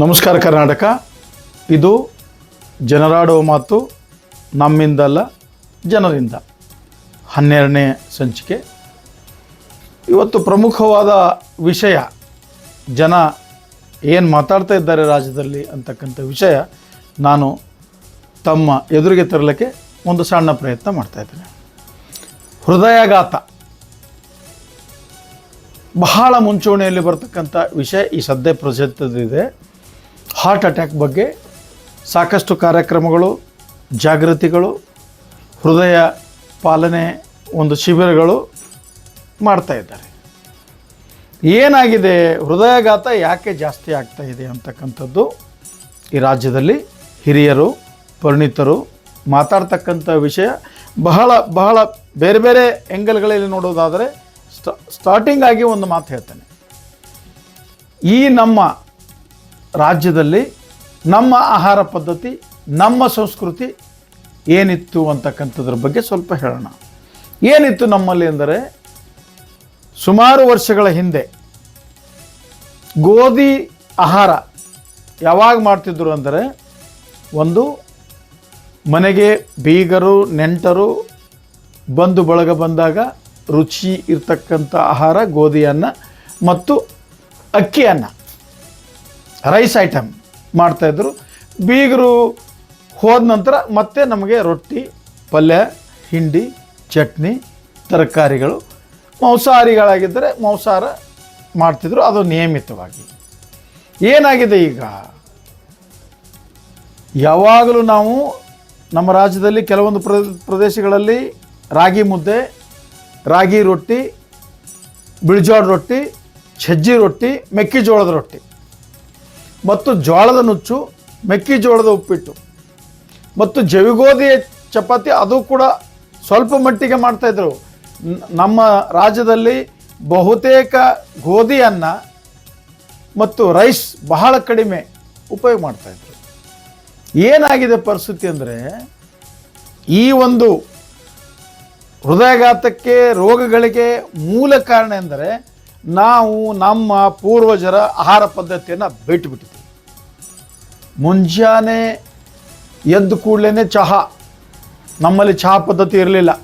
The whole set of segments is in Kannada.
ನಮಸ್ಕಾರ ಕರ್ನಾಟಕ. ಇದು ಜನರಾಡುವ ಮಾತು ನಮ್ಮಿಂದಲ್ಲ ಜನರಿಂದ. ಹನ್ನೆರಡನೇ ಸಂಚಿಕೆ. ಇವತ್ತು ಪ್ರಮುಖವಾದ ವಿಷಯ, ಜನ ಏನು ಮಾತಾಡ್ತಾ ಇದ್ದಾರೆ ರಾಜ್ಯದಲ್ಲಿ ಅಂತಕ್ಕಂಥ ವಿಷಯ ನಾನು ತಮ್ಮ ಎದುರಿಗೆ ತರಲಿಕ್ಕೆ ಒಂದು ಸಣ್ಣ ಪ್ರಯತ್ನ ಮಾಡ್ತಾ ಇದ್ದೇನೆ. ಹೃದಯಾಘಾತ. ಬಹಳ ಮುಂಚೂಣಿಯಲ್ಲಿ ಬರ್ತಕ್ಕಂಥ ವಿಷಯ ಈ ಸದ್ಯ ಪ್ರಸಿದ್ಧದಿದೆ. ಹಾರ್ಟ್ ಅಟ್ಯಾಕ್ ಬಗ್ಗೆ ಸಾಕಷ್ಟು ಕಾರ್ಯಕ್ರಮಗಳು, ಜಾಗೃತಿಗಳು, ಹೃದಯ ಪಾಲನೆ ಒಂದು ಶಿಬಿರಗಳು ಮಾಡ್ತಾ ಇದ್ದಾರೆ. ಏನಾಗಿದೆ, ಹೃದಯಾಘಾತ ಯಾಕೆ ಜಾಸ್ತಿ ಆಗ್ತಾ ಇದೆ ಅಂತಕ್ಕಂಥದ್ದು ಈ ರಾಜ್ಯದಲ್ಲಿ ಹಿರಿಯರು, ಪರಿಣಿತರು ಮಾತಾಡ್ತಕ್ಕಂಥ ವಿಷಯ ಬಹಳ ಬಹಳ ಬೇರೆ ಬೇರೆ ಎಂಗಲ್ಗಳಲ್ಲಿ ನೋಡೋದಾದರೆ ಸ್ಟ ಸ್ಟಾರ್ಟಿಂಗ್ ಆಗಿ ಒಂದು ಮಾತು ಹೇಳ್ತೇನೆ. ಈ ನಮ್ಮ ರಾಜ್ಯದಲ್ಲಿ ನಮ್ಮ ಆಹಾರ ಪದ್ಧತಿ, ನಮ್ಮ ಸಂಸ್ಕೃತಿ ಏನಿತ್ತು ಅಂತಕ್ಕಂಥದ್ರ ಬಗ್ಗೆ ಸ್ವಲ್ಪ ಹೇಳೋಣ. ಏನಿತ್ತು ನಮ್ಮಲ್ಲಿ ಅಂದರೆ ಸುಮಾರು ವರ್ಷಗಳ ಹಿಂದೆ ಗೋಧಿ ಆಹಾರ ಯಾವಾಗ ಮಾಡ್ತಿದ್ರು ಅಂದರೆ ಒಂದು ಮನೆಗೆ ಬೀಗರು, ನೆಂಟರು ಬಂದು ಬಳಗ ಬಂದಾಗ ರುಚಿ ಇರ್ತಕ್ಕಂಥ ಆಹಾರ ಗೋಧಿಯನ್ನು ಮತ್ತು ಅಕ್ಕಿಯನ್ನು. ರೈಸ್ ಐಟಮ್ ಮಾಡ್ತಾಯಿದ್ರು ಬೀಗರು ಹೋದ ನಂತರ ಮತ್ತೆ ನಮಗೆ ರೊಟ್ಟಿ, ಪಲ್ಯ, ಹಿಂಡಿ, ಚಟ್ನಿ, ತರಕಾರಿಗಳು, ಮಾಂಸಾಹಾರಿಗಳಾಗಿದ್ದರೆ ಮಾಂಸಾಹಾರ ಮಾಡ್ತಿದ್ರು. ಅದು ನಿಯಮಿತವಾಗಿ. ಏನಾಗಿದೆ ಈಗ? ಯಾವಾಗಲೂ ನಾವು ನಮ್ಮ ರಾಜ್ಯದಲ್ಲಿ ಕೆಲವೊಂದು ಪ್ರ ಪ್ರದೇಶಗಳಲ್ಲಿ ರಾಗಿ ಮುದ್ದೆ, ರಾಗಿ ರೊಟ್ಟಿ, ಬಿಳಿಜೋಳ ರೊಟ್ಟಿ ಸಜ್ಜಿ ರೊಟ್ಟಿ, ಮೆಕ್ಕೆಜೋಳದ ರೊಟ್ಟಿ. ಮತ್ತು ಜೋಳದ ನುಚ್ಚು ಮೆಕ್ಕೆಜೋಳದ ಉಪ್ಪಿಟ್ಟು. ಮತ್ತು ಜವಿಗೋಧಿಯ ಚಪಾತಿ, ಅದು ಕೂಡ ಸ್ವಲ್ಪ ಮಟ್ಟಿಗೆ ಮಾಡ್ತಾಯಿದ್ರು ನಮ್ಮ ರಾಜ್ಯದಲ್ಲಿ ಬಹುತೇಕ ಗೋಧಿಯನ್ನು ಮತ್ತು ರೈಸ್ ಬಹಳ ಕಡಿಮೆ ಉಪಯೋಗ ಮಾಡ್ತಾಯಿದ್ರು ಏನಾಗಿದೆ ಪರಿಸ್ಥಿತಿ ಅಂದರೆ, ಈ ಒಂದು ಹೃದಯಾಘಾತಕ್ಕೆ ರೋಗಗಳಿಗೆ ಮೂಲ ಕಾರಣ ಎಂದರೆ, ನಾವು ನಮ್ಮ ಪೂರ್ವಜರ ಆಹಾರ ಪದ್ಧತಿಯನ್ನು ಬಿಟ್ಟುಬಿಟ್ಟಿದ್ದೀವಿ ಮುಂಜಾನೆ ಎದ್ದು ಕೂಡಲೇ ಚಹಾ. ನಮ್ಮಲ್ಲಿ ಚಹಾ ಪದ್ಧತಿ ಇರಲಿಲ್ಲ.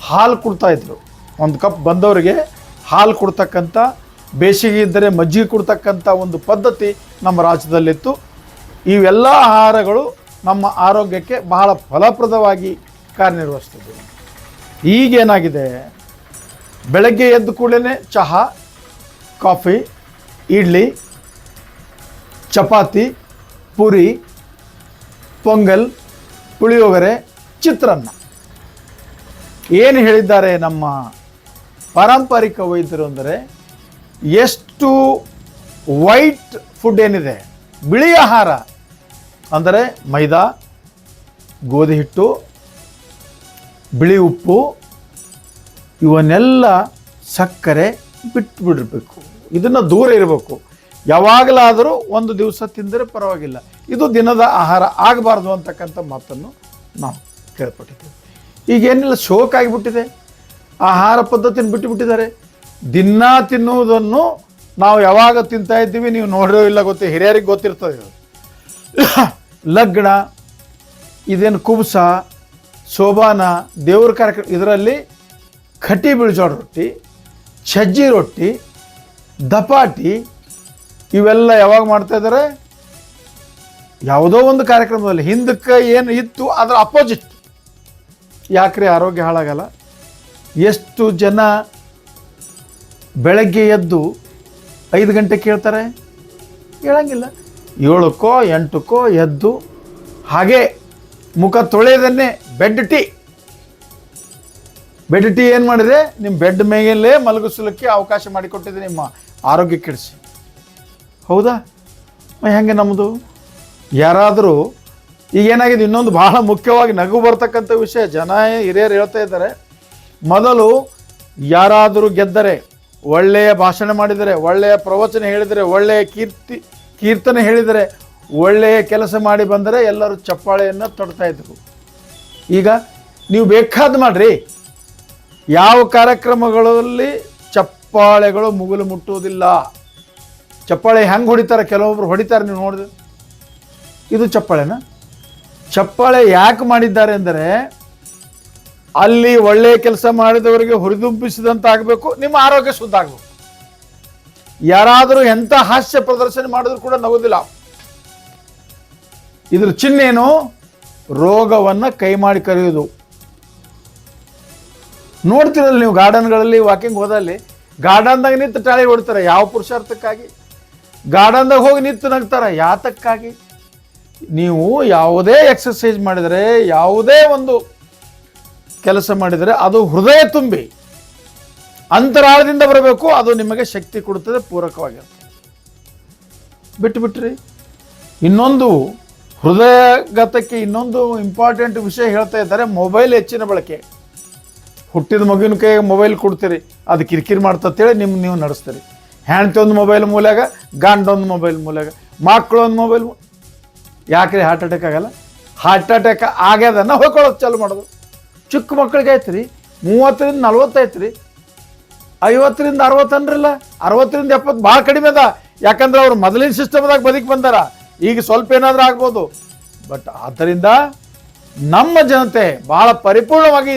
ಹಾಲು ಕೊಡ್ತಾಯಿದ್ರು ಒಂದು ಕಪ್ ಬಂದವರಿಗೆ ಹಾಲು ಕೊಡ್ತಕ್ಕಂಥ ಬೇಸಿಗೆ ಇದ್ದರೆ ಮಜ್ಜಿಗೆ ಕೊಡ್ತಕ್ಕಂಥ ಒಂದು ಪದ್ಧತಿ ನಮ್ಮ ರಾಜ್ಯದಲ್ಲಿತ್ತು. ಇವೆಲ್ಲ ಆಹಾರಗಳು ನಮ್ಮ ಆರೋಗ್ಯಕ್ಕೆ ಬಹಳ ಫಲಪ್ರದವಾಗಿ ಕಾರ್ಯನಿರ್ವಹಿಸ್ತದೆ ಈಗೇನಾಗಿದೆ? ಬೆಳಗ್ಗೆ ಎದ್ದ ಕೂಡಲೇ ಚಹಾ, ಕಾಫಿ, ಇಡ್ಲಿ, ಚಪಾತಿ ಪುರಿ, ಪೊಂಗಲ್, ಪುಳಿಯೋಗರೆ, ಚಿತ್ರಾನ್ನ. ಏನು ಹೇಳಿದ್ದಾರೆ ನಮ್ಮ ಪಾರಂಪರಿಕ ವೈದ್ಯರು ಅಂದರೆ, ಎಷ್ಟು ವೈಟ್ ಫುಡ್ ಏನಿದೆ, ಬಿಳಿ ಆಹಾರ, ಅಂದರೆ ಮೈದಾ, ಗೋಧಿ ಹಿಟ್ಟು, ಬಿಳಿ ಉಪ್ಪು, ಇವನ್ನೆಲ್ಲ ಸಕ್ಕರೆ ಬಿಟ್ಟು ಬಿಡಬೇಕು ಇದನ್ನು ದೂರ ಇರಬೇಕು. ಯಾವಾಗಲಾದರೂ ಒಂದು ದಿವಸ ತಿಂದರೆ ಪರವಾಗಿಲ್ಲ. ಇದು ದಿನದ ಆಹಾರ ಆಗಬಾರ್ದು ಅಂತಕ್ಕಂಥ ಮಾತನ್ನು ನಾವು ಕೇಳ್ಪಟ್ಟಿದ್ದೇವೆ. ಈಗೇನಿಲ್ಲ ಶೋಕ್ ಆಗಿಬಿಟ್ಟಿದೆ. ಆಹಾರ ಪದ್ಧತಿನ ಬಿಟ್ಟುಬಿಟ್ಟಿದ್ದಾರೆ. ದಿನ ತಿನ್ನುವುದನ್ನು ನಾವು ಯಾವಾಗ ತಿಂತಾ ಇದ್ದೀವಿ ನೀವು ನೋಡಿರೋ ಇಲ್ಲ ಗೊತ್ತಿ, ಹಿರಿಯರಿಗೆ ಗೊತ್ತಿರ್ತದೆ ಲಗ್ನ, ಇದೇನು ಕುಬ್ಸ ಶೋಭಾನ, ದೇವ್ರ ಕಾರ್ಯಕ್ರಮ, ಇದರಲ್ಲಿ ಕಟಿ ಬಿಳಿಜೋಳ ರೊಟ್ಟಿ ಸಜ್ಜಿ ರೊಟ್ಟಿ, ದಪಾಟಿ ಇವೆಲ್ಲ ಯಾವಾಗ ಮಾಡ್ತಾ ಇದ್ದಾರೆ? ಯಾವುದೋ ಒಂದು ಕಾರ್ಯಕ್ರಮದಲ್ಲಿ. ಹಿಂದಕ್ಕೆ ಏನು ಇತ್ತು ಅದರ ಅಪೋಸಿಟ್ ಯಾಕ್ರಿ ಆರೋಗ್ಯ ಹಾಳಾಗಲ್ಲ? ಎಷ್ಟು ಜನ ಬೆಳಗ್ಗೆ ಎದ್ದು ಐದು ಗಂಟೆ ಕೇಳ್ತಾರೆ? ಕೇಳಂಗಿಲ್ಲ. ಏಳಕ್ಕೋ, ಎಂಟಕ್ಕೋ ಎದ್ದು ಹಾಗೆ ಮುಖ ತೊಳೆಯದನ್ನೇ ಬೆಡ್ ಟೀ. ಬೆಡ್ ಟೀ ಏನು ಮಾಡಿದೆ ನಿಮ್ಮ ಬೆಡ್ ಮೇಲೇ ಮಲಗಿಸಲಿಕ್ಕೆ ಅವಕಾಶ ಮಾಡಿಕೊಟ್ಟಿದೆ ನಿಮ್ಮ ಆರೋಗ್ಯ ಕೆಡಿಸಿ. ಹೌದಾ? ಹೆಂಗೆ ನಮ್ಮದು ಯಾರಾದರೂ ಈಗ ಏನಾಗಿದೆ, ಇನ್ನೊಂದು ಬಹಳ ಮುಖ್ಯವಾಗಿ ನಗು ಬರ್ತಕ್ಕಂಥ ವಿಷಯ, ಜನ ಹಿರಿಯರು ಹೇಳ್ತಾ ಇದ್ದಾರೆ. ಮೊದಲು ಯಾರಾದರೂ ಗೆದ್ದರೆ, ಒಳ್ಳೆಯ ಭಾಷಣ ಮಾಡಿದರೆ, ಒಳ್ಳೆಯ ಪ್ರವಚನ ಹೇಳಿದರೆ, ಒಳ್ಳೆಯ ಕೀರ್ತಿ, ಕೀರ್ತನೆ ಹೇಳಿದರೆ, ಒಳ್ಳೆಯ ಕೆಲಸ ಮಾಡಿ ಬಂದರೆ ಎಲ್ಲರೂ ಚಪ್ಪಾಳೆಯನ್ನು ತೊಡ್ತಾ ಇದ್ರು. ಈಗ ನೀವು ಬೇಕಾದ ಮಾಡ್ರಿ. ಯಾವ ಕಾರ್ಯಕ್ರಮಗಳಲ್ಲಿ ಚಪ್ಪಾಳೆಗಳು ಮುಗಿಲು ಮುಟ್ಟುವುದಿಲ್ಲ. ಚಪ್ಪಾಳೆ ಹೆಂಗೆ ಹೊಡಿತಾರೆ? ಕೆಲವೊಬ್ರು ಹೊಡಿತಾರೆ, ನೀವು ನೋಡಿದ್ರೆ. ಇದು ಚಪ್ಪಾಳೆನ? ಚಪ್ಪಾಳೆ ಯಾಕೆ ಮಾಡಿದ್ದಾರೆ ಅಂದರೆ, ಅಲ್ಲಿ ಒಳ್ಳೆಯ ಕೆಲಸ ಮಾಡಿದವರಿಗೆ ಹುರಿದುಂಬಿಸಿದಂತ ಆಗಬೇಕು ನಿಮ್ಮ ಆರೋಗ್ಯ ಶುದ್ಧ ಆಗಬೇಕು. ಯಾರಾದರೂ ಎಂಥ ಹಾಸ್ಯ ಪ್ರದರ್ಶನ ಮಾಡಿದ್ರು ಕೂಡ ನಗೋದಿಲ್ಲ. ಇದ್ರ ಚಿಹ್ನೇನು ರೋಗವನ್ನು ಕೈ ಮಾಡಿ ಕರೆಯೋದು ನೋಡ್ತಿರಲ್ಲ ನೀವು ಗಾರ್ಡನ್ಗಳಲ್ಲಿ, ವಾಕಿಂಗ್ ಹೋದಲ್ಲಿ, ಗಾರ್ಡನ್ದಾಗ ನಿಂತು ಟಾಳಿ ಹೊಡ್ತಾರೆ, ಯಾವ ಪುರುಷಾರ್ಥಕ್ಕಾಗಿ? ಗಾರ್ಡನ್ದಾಗ ಹೋಗಿ ನಿಂತು ನಗ್ತಾರೆ. ಯಾತಕ್ಕಾಗಿ? ನೀವು ಯಾವುದೇ ಎಕ್ಸಸೈಸ್ ಮಾಡಿದರೆ, ಯಾವುದೇ ಒಂದು ಕೆಲಸ ಮಾಡಿದರೆ ಅದು ಹೃದಯ ತುಂಬಿ, ಅಂತರಾಳದಿಂದ ಬರಬೇಕು, ಅದು ನಿಮಗೆ ಶಕ್ತಿ ಕೊಡುತ್ತದೆ ಪೂರಕವಾಗಿರ್ತದೆ ಬಿಟ್ಟು ಬಿಟ್ರಿ ಇನ್ನೊಂದು ಹೃದಯಗತಕ್ಕೆ ಇನ್ನೊಂದು ಇಂಪಾರ್ಟೆಂಟ್ ವಿಷಯ ಹೇಳ್ತಾ ಇದ್ದಾರೆ, ಮೊಬೈಲ್ ಹೆಚ್ಚಿನ ಬಳಕೆ. ಹುಟ್ಟಿದ ಮಗುವಿನ ಕೈಗೆ ಮೊಬೈಲ್ ಕೊಡ್ತೀರಿ, ಅದು ಕಿರಿಕಿರಿ ಮಾಡ್ತಂತೇಳಿ ನಿಮ್ಮ ನೀವು ನಡೆಸ್ತೀರಿ. ಹೆಣ್ತಿ ಒಂದು ಮೊಬೈಲ್ ಮೂಲ್ಯಾಗ, ಗಂಡ ಒಂದು ಮೊಬೈಲ್ ಮೂಲ್ಯಾಗ ಮಕ್ಕಳು ಒಂದು ಮೊಬೈಲ್ ಯಾಕ್ರಿ ಹಾರ್ಟ್ ಅಟ್ಯಾಕ್ ಆಗಲ್ಲ? ಹಾರ್ಟ್ ಅಟ್ಯಾಕ್ ಆಗ್ಯದನ್ನ ಹೋಗ್ಕೊಳ್ಳೋದು ಚಾಲು ಮಾಡೋದು. ಚಿಕ್ಕ ಮಕ್ಕಳಿಗೆ ಐತೆ ರೀ ಮೂವತ್ತರಿಂದ ನಲ್ವತ್ತೈತೆ ರೀ ಐವತ್ತರಿಂದ ಅರವತ್ತನ್ರಲ್ಲ ಅರವತ್ತರಿಂದ ಎಪ್ಪತ್ತು ಭಾಳ ಕಡಿಮೆ ಅದ. ಯಾಕಂದ್ರೆ ಅವ್ರು ಮೊದಲಿನ ಸಿಸ್ಟಮ್ದಾಗ ಬದುಕಿ ಬಂದಾರ. ಈಗ ಸ್ವಲ್ಪ ಏನಾದರೂ ಆಗ್ಬೋದು. ಬಟ್ ಆದ್ದರಿಂದ ನಮ್ಮ ಜನತೆ ಭಾಳ ಪರಿಪೂರ್ಣವಾಗಿ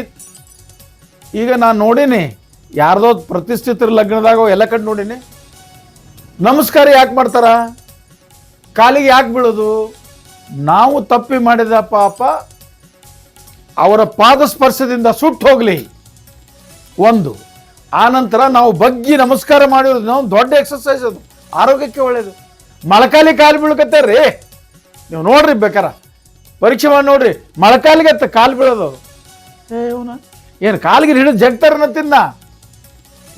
ಈಗ ನಾನು ನೋಡೀನಿ, ಯಾರ್ದೋ ಪ್ರತಿಷ್ಠಿತರ ಲಗ್ನದಾಗ ಎಲ್ಲ ಕಡೆ ನೋಡೀನಿ ನಮಸ್ಕಾರ ಯಾಕೆ ಮಾಡ್ತಾರ? ಕಾಲಿಗೆ ಯಾಕೆ ಬೀಳೋದು? ನಾವು ತಪ್ಪಿ ಮಾಡಿದ ಪಾಪ ಅವರ ಪಾದ ಸ್ಪರ್ಶದಿಂದ ಸುಟ್ಟು ಹೋಗಲಿ. ಒಂದು ಆನಂತರ ನಾವು ಬಗ್ಗಿ ನಮಸ್ಕಾರ ಮಾಡಿರೋದು, ನಾವು ದೊಡ್ಡ ಎಕ್ಸಸೈಸ್ ಅದು. ಆರೋಗ್ಯಕ್ಕೆ ಒಳ್ಳೇದು. ಮಳಕಾಲಿ ಕಾಲು ರೀ. ನೀವು ನೋಡ್ರಿ ಬೇಕಾರ. ಪರೀಕ್ಷೆ ಮಾಡಿ ನೋಡ್ರಿ. ಮಳಕಾಲಿಗೆ ಅತ್ತ ಕಾಲು ಬೀಳೋದು. ಏನ ಏನು ಕಾಲಿಗೆ ಹಿಡಿದು ಜಗ್ತಾರನ್ನ ತಿನ್ನ?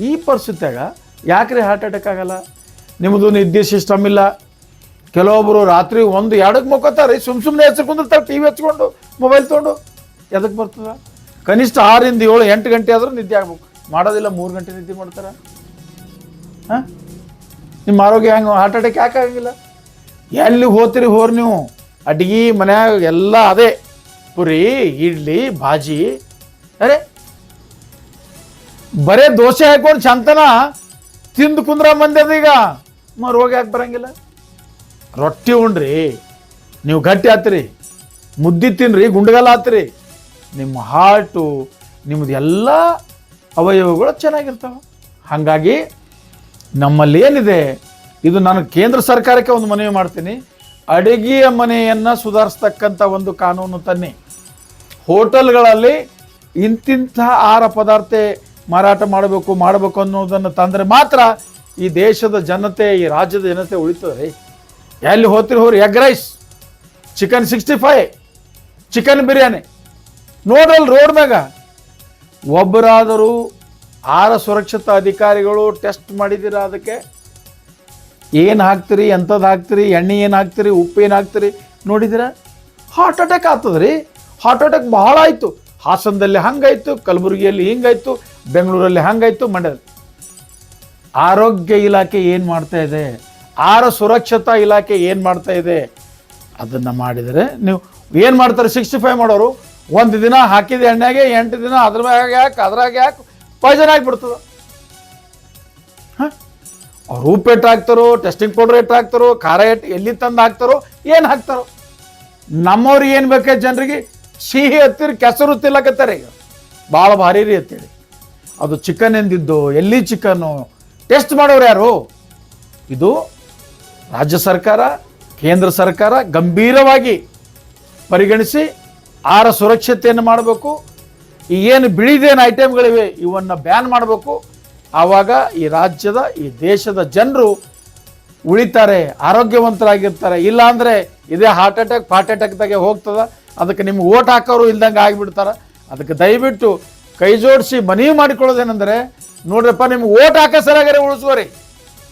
ಈ ಪರಿಸ್ಥಿತಿಯಾಗ ಯಾಕ್ರಿ ಹಾರ್ಟ್ ಅಟ್ಯಾಕ್ ಆಗಲ್ಲ? ನಿಮ್ಮದು ನಿದ್ದೆ ಸಿಸ್ಟಮ್ ಇಲ್ಲ ಕೆಲವೊಬ್ಬರು ರಾತ್ರಿ ಒಂದು ಎರಡಕ್ಕೆ ಮುಕ್ಕೋತಾರೆ ಸುಮ್ ಸುಮ್ಮನೆ ಹೆಸರು ಕುಂದಿರ್ತಾರೆ, ಟಿ ವಿ ಹಚ್ಕೊಂಡು ಮೊಬೈಲ್ ತೊಗೊಂಡು. ಎದಕ್ಕೆ ಬರ್ತದ? ಕನಿಷ್ಠ ಆರಿಂದ ಏಳು, ಎಂಟು ಗಂಟೆ ಆದರೂ ನಿದ್ದೆ ಆಗ್ಬೇಕು. ಮಾಡೋದಿಲ್ಲ, ಮೂರು ಗಂಟೆ ನಿದ್ದೆ ಮಾಡ್ತಾರ. ಹಾಂ? ನಿಮ್ಮ ಆರೋಗ್ಯ ಹೆಂಗೆ ಹಾರ್ಟ್ ಅಟ್ಯಾಕ್ ಯಾಕೆ ಆಗಂಗಿಲ್ಲ? ಎಲ್ಲಿ ಹೋಗ್ತೀರಿ ಹೋರಿ ನೀವು? ಅಡ್ಗೆ, ಮನ್ಯಾಗ ಎಲ್ಲ ಅದೇ. ಪುರಿ, ಇಡ್ಲಿ, ಭಾಜಿ. ಅರೆ? ಬರೇ ದೋಸೆ ಹಾಕೊಂಡು ಚಂತನ ತಿಂದು ಕುಂದ್ರ ಮಂದಿ ಈಗ? ಮ ರೋಗ ಯಾಕೆ ಬರಂಗಿಲ್ಲ? ರೊಟ್ಟಿ ಉಣ್ರಿ ನೀವು ಗಟ್ಟಿ ಆತ್ರಿ, ಮುದ್ದಿ ತಿನ್ರಿ ಗುಂಡಗಲ್ಲ ಆತ್ರಿ, ನಿಮ್ಮ ಹಾರ್ಟು ನಿಮ್ಮದು ಎಲ್ಲ ಅವಯವಗಳು ಚೆನ್ನಾಗಿರ್ತಾವೆ. ಹಾಗಾಗಿ ನಮ್ಮಲ್ಲಿ ಏನಿದೆ, ಇದು ನಾನು ಕೇಂದ್ರ ಸರ್ಕಾರಕ್ಕೆ ಒಂದು ಮನವಿ ಮಾಡ್ತೀನಿ. ಅಡುಗೆಯ ಮನೆಯನ್ನು ಸುಧಾರಿಸ್ತಕ್ಕಂಥ ಒಂದು ಕಾನೂನು ತನ್ನಿ. ಹೋಟೆಲ್ಗಳಲ್ಲಿ ಇಂತಿಂಥ ಆಹಾರ ಪದಾರ್ಥ ಮಾರಾಟ ಮಾಡಬೇಕು ಮಾಡಬೇಕು ಅನ್ನೋದನ್ನು ತಂದರೆ ಮಾತ್ರ ಈ ದೇಶದ ಜನತೆ, ಈ ರಾಜ್ಯದ ಜನತೆ ಉಳಿತದೆ. ರೀ ಎಲ್ಲಿ ಹೋಗ್ತಿರಿ ಹೋರಿ egg rice, chicken sixty five, chicken biryani. Nodal road ಮ್ಯಾಗ ಒಬ್ಬರಾದರೂ ಆರ ಸುರಕ್ಷತಾ ಅಧಿಕಾರಿಗಳು ಟೆಸ್ಟ್ ಮಾಡಿದಿರ ಅದಕ್ಕೆ? ಏನು ಹಾಕ್ತೀರಿ ಎಂಥದ್ದು ಹಾಕ್ತೀರಿ, ಎಣ್ಣೆ ಏನು ಹಾಕ್ತೀರಿ, ಉಪ್ಪು ಏನು ಹಾಕ್ತೀರಿ ನೋಡಿದಿರ ಹಾರ್ಟ್ ಅಟ್ಯಾಕ್ ಆಗ್ತದೆ ರೀ ಹಾರ್ಟ್ ಅಟ್ಯಾಕ್ ಬಹಳ ಆಯಿತು. ಹಾಸನದಲ್ಲಿ ಹಂಗಾಯ್ತು, ಕಲಬುರಗಿಯಲ್ಲಿ ಹಿಂಗಾಯ್ತು, ಬೆಂಗಳೂರಲ್ಲಿ ಹಂಗಾಯ್ತು, ಮಂಡ್ಯದಲ್ಲಿ. ಆರೋಗ್ಯ ಇಲಾಖೆ ಏನು ಮಾಡ್ತಾ ಇದೆ? ಆಹಾರ ಸುರಕ್ಷತಾ ಇಲಾಖೆ ಏನು ಮಾಡ್ತಾ ಇದೆ? ಅದನ್ನು ಮಾಡಿದರೆ ನೀವು ಏನು ಮಾಡ್ತಾರೆ? ಸಿಕ್ಸ್ಟಿ ಫೈವ್ ಮಾಡೋರು. ಒಂದು ದಿನ ಹಾಕಿದ ಎಣ್ಣೆಗೆ, ಎಂಟು ದಿನ ಅದ್ರ ಮ್ಯಾಗ ಯಾಕೆ ಅದ್ರಾಗ ಯಾಕೆ ಪಾಯ್ಸನ್ ಆಗಿಬಿಡ್ತದೆ. ಅವ್ರು ಉಪ್ಪು ಹಾಕ್ತಾರೋ ಟೆಸ್ಟಿಂಗ್ ಪೌಡರ್ ಎಟ್ಟು ಹಾಕ್ತಾರೋ, ಖಾರ ಎಟ್ಟು ಎಲ್ಲಿ ತಂದು ಹಾಕ್ತಾರೋ, ಏನು ಹಾಕ್ತಾರೋ. ನಮ್ಮವ್ರಿಗೆ ಏನು ಬೇಕಾದ ಜನರಿಗೆ? ಸಿಹಿ ಹತ್ತಿರ ಕೆಸರು ತಿಲ್ಲಕತ್ತಾರೆ ಈಗ. ಭಾಳ ಭಾರಿ ರೀ ಅಂತೇಳಿ ಅದು ಚಿಕನ್ ಎಂದಿದ್ದು, ಎಲ್ಲಿ ಚಿಕನ್ನು ಟೆಸ್ಟ್ ಮಾಡೋರು ಯಾರು? ಇದು ರಾಜ್ಯ ಸರ್ಕಾರ, ಕೇಂದ್ರ ಸರ್ಕಾರ ಗಂಭೀರವಾಗಿ ಪರಿಗಣಿಸಿ ಆರ ಸುರಕ್ಷತೆಯನ್ನು ಮಾಡಬೇಕು. ಈ ಏನು ಬಿಳಿದೇನು ಐಟಮ್ಗಳಿವೆ ಇವನ್ನು ಬ್ಯಾನ್ ಮಾಡಬೇಕು. ಆವಾಗ ಈ ರಾಜ್ಯದ, ಈ ದೇಶದ ಜನರು ಉಳಿತಾರೆ, ಆರೋಗ್ಯವಂತರಾಗಿರ್ತಾರೆ. ಇಲ್ಲಾಂದರೆ ಇದೇ ಹಾರ್ಟ್ ಅಟ್ಯಾಕ್ ಹಾರ್ಟ್ ಅಟ್ಯಾಕ್ದಾಗೆ ಹೋಗ್ತದೆ. ಅದಕ್ಕೆ ನಿಮ್ಗೆ ಓಟ್ ಹಾಕೋರು ಇಲ್ದಂಗೆ ಆಗಿಬಿಡ್ತಾರೆ. ಅದಕ್ಕೆ ದಯವಿಟ್ಟು ಕೈ ಜೋಡಿಸಿ ಮನವಿ ಮಾಡಿಕೊಳ್ಳೋದೇನೆಂದರೆ, ನೋಡ್ರಪ್ಪ, ನಿಮ್ಗೆ ಓಟ್ ಹಾಕೋ ಸರಿಯಾಗಾರೆ ಉಳಿಸ್ಕೋರಿ.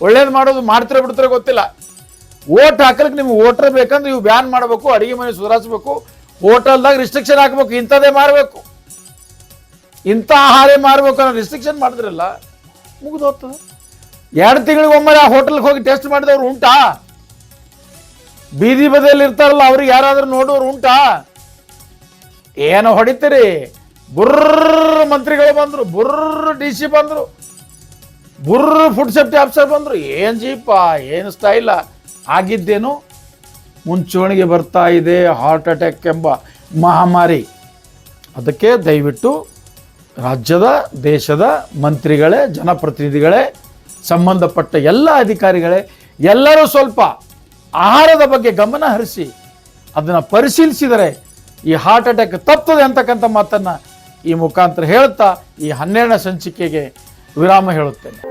ಒಳ್ಳೇದು ಮಾಡೋದು ಮಾಡ್ತಿರೋ ಬಿಡ್ತಾರೆ ಗೊತ್ತಿಲ್ಲ. ಓಟ್ ಹಾಕಲಿಕ್ಕೆ ನಿಮ್ಗೆ ಓಟರ್ ಬೇಕಂದ್ರೆ ಇವು ಬ್ಯಾನ್ ಮಾಡಬೇಕು, ಅಡಿಗೆ ಮನೆ ಸುಧಾರಿಸ್ಬೇಕು, ಹೋಟೆಲ್ದಾಗ ರಿಸ್ಟ್ರಿಕ್ಷನ್ ಹಾಕಬೇಕು, ಇಂಥದ್ದೇ ಮಾರಬೇಕು ಇಂಥ ಆಹಾರ ಮಾರಬೇಕು ಅನ್ನೋ ರಿಸ್ಟ್ರಿಕ್ಷನ್ ಮಾಡಿದ್ರಲ್ಲ ಮುಗಿದು ಹೋಗ್ತದೆ ಎರಡು ತಿಂಗಳಿಗೆ ಒಮ್ಮೆ ಆ ಹೋಟೆಲ್ಗೆ ಹೋಗಿ ಟೆಸ್ಟ್ ಮಾಡಿದವ್ರು ಉಂಟಾ? ಬೀದಿ ಬದಿಯಲ್ಲಿ ಇರ್ತಾರಲ್ಲ, ಅವ್ರಿಗೆ ಯಾರಾದರೂ ನೋಡೋರು ಉಂಟಾ? ಏನೋ ಹೊಡಿತೀರಿ? ಬುರ್ರ ಮಂತ್ರಿಗಳು ಬಂದರು ಬುರ್ರ ಡಿ ಸಿ ಬಂದರು ಬುರ್ರ ಫುಡ್ ಸೇಫ್ಟಿ ಆಫೀಸರ್ ಬಂದರು. ಏನು ಜೀಪ ಏನು ಸ್ಟೈಲ ಆಗಿದ್ದೇನು? ಮುಂಚೂಣಿಗೆ ಬರ್ತಾ ಇದೆ ಹಾರ್ಟ್ ಅಟ್ಯಾಕ್ ಎಂಬ ಮಹಾಮಾರಿ. ಅದಕ್ಕೆ ದಯವಿಟ್ಟು ರಾಜ್ಯದ, ದೇಶದ ಮಂತ್ರಿಗಳೇ, ಜನಪ್ರತಿನಿಧಿಗಳೇ, ಸಂಬಂಧಪಟ್ಟ ಎಲ್ಲ ಅಧಿಕಾರಿಗಳೇ, ಎಲ್ಲರೂ ಸ್ವಲ್ಪ ಆಹಾರದ ಬಗ್ಗೆ ಗಮನ ಹರಿಸಿ, ಅದನ್ನು ಪರಿಶೀಲಿಸಿದರೆ ಈ ಹಾರ್ಟ್ ಅಟ್ಯಾಕ್ ತಪ್ಪದೆ ಅಂತಕ್ಕಂಥ ಮಾತನ್ನು ಈ ಮುಖಾಂತರ ಹೇಳ್ತಾ ಈ ಹನ್ನೆರಡನೇ ಸಂಚಿಕೆಗೆ ವಿರಾಮ ಹೇಳುತ್ತೇನೆ.